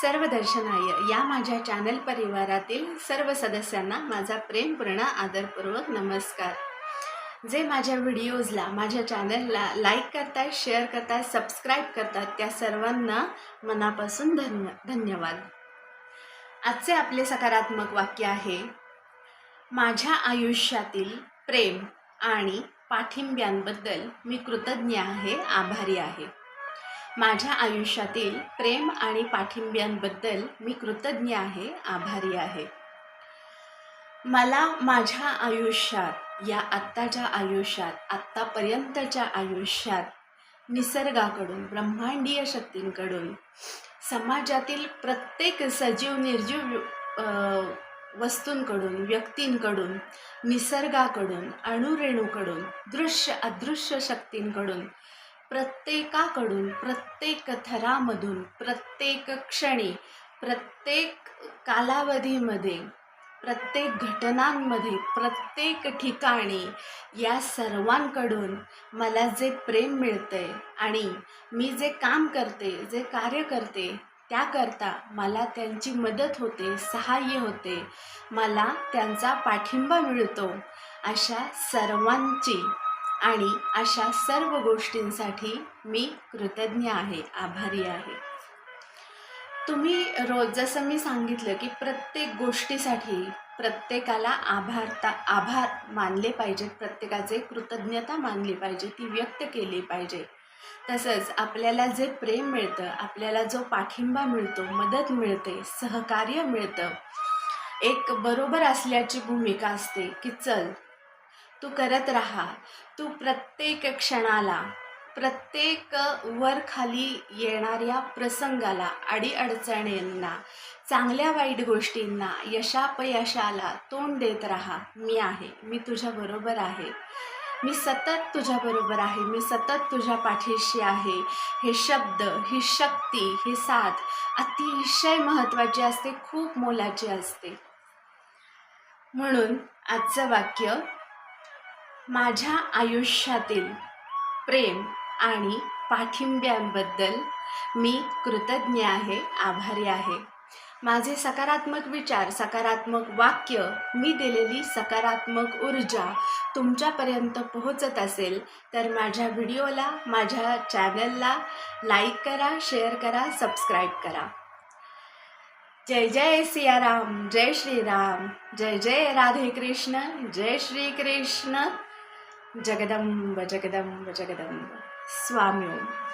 सर्व दर्शनाय या माझ्या चॅनल परिवारातील सर्व सदस्यांना माझा प्रेमपूर्ण आदरपूर्वक नमस्कार. जे माझ्या व्हिडिओजला माझ्या चॅनलला लाईक करतात शेअर करतात सबस्क्राईब करतात त्या सर्वांना मनापासून धन्य धन्यवाद. आजचे आपले सकारात्मक वाक्य आहे माझ्या आयुष्यातील प्रेम आणि पाठिंब्यांबद्दल मी कृतज्ञ आहे आभारी आहे. माझ्या आयुष्यातील प्रेम आणि पाठिंब्यांबद्दल मी कृतज्ञ आहे आभारी आहे. मला माझ्या आयुष्यात या आत्ताच्या आयुष्यात आत्तापर्यंतच्या आयुष्यात निसर्गाकडून ब्रह्मांडीय शक्तींकडून समाजातील प्रत्येक सजीव निर्जीव वस्तूंकडून व्यक्तींकडून निसर्गाकडून अणुरेणूकडून दृश्य अदृश्य शक्तींकडून प्रत्येकाकडून प्रत्येक थरामधून प्रत्येक क्षणी प्रत्येक कालावधीमध्ये प्रत्येक घटनांमध्ये प्रत्येक ठिकाणी या सर्वांकडून मला जे प्रेम मिळतंय आणि मी जे काम करते जे कार्य करते त्याकरता मला त्यांची मदत होते सहाय्य होते मला त्यांचा पाठिंबा मिळतो अशा सर्वांची आणि अशा सर्व गोष्टींसाठी मी कृतज्ञ आहे आभारी आहे. तुम्ही रोज जसं मी सांगितलं की प्रत्येक गोष्टीसाठी प्रत्येकाला आभारता आभार मानले पाहिजेत प्रत्येकाचे कृतज्ञता मानली पाहिजे ती व्यक्त केली पाहिजे. तसंच आपल्याला जे प्रेम मिळतं आपल्याला जो पाठिंबा मिळतो मदत मिळते सहकार्य मिळतं एक बरोबर असल्याची भूमिका असते की चल तू करत राहा. तू प्रत्येक क्षणाला प्रत्येक वर खाली येणाऱ्या प्रसंगाला अडीअडचणींना चांगल्या वाईट गोष्टींना यशापयशाला तोंड देत राहा. मी आहे. मी तुझ्याबरोबर आहे. मी सतत तुझ्याबरोबर आहे. मी सतत तुझ्या पाठीशी आहे. हे शब्द ही शक्ती ही साथ अतिशय महत्त्वाची असते. खूप मोलाची असते. म्हणून आजचं वाक्य माझ्या आयुष्यातील प्रेम आणि पाठिंब्यांबद्दल मी कृतज्ञ आहे आभारी आहे. माझे सकारात्मक विचार सकारात्मक वाक्य मी दिलेली सकारात्मक ऊर्जा तुमच्यापर्यंत पोहोचत असेल तर माझ्या व्हिडिओला माझ्या चॅनलला लाईक करा शेअर करा सबस्क्राईब करा. जय जय सियाराम जय श्रीराम जय जय राधे कृष्ण जय श्री कृष्ण जगदंब जगदंब जगदंब. स्वामी ओम.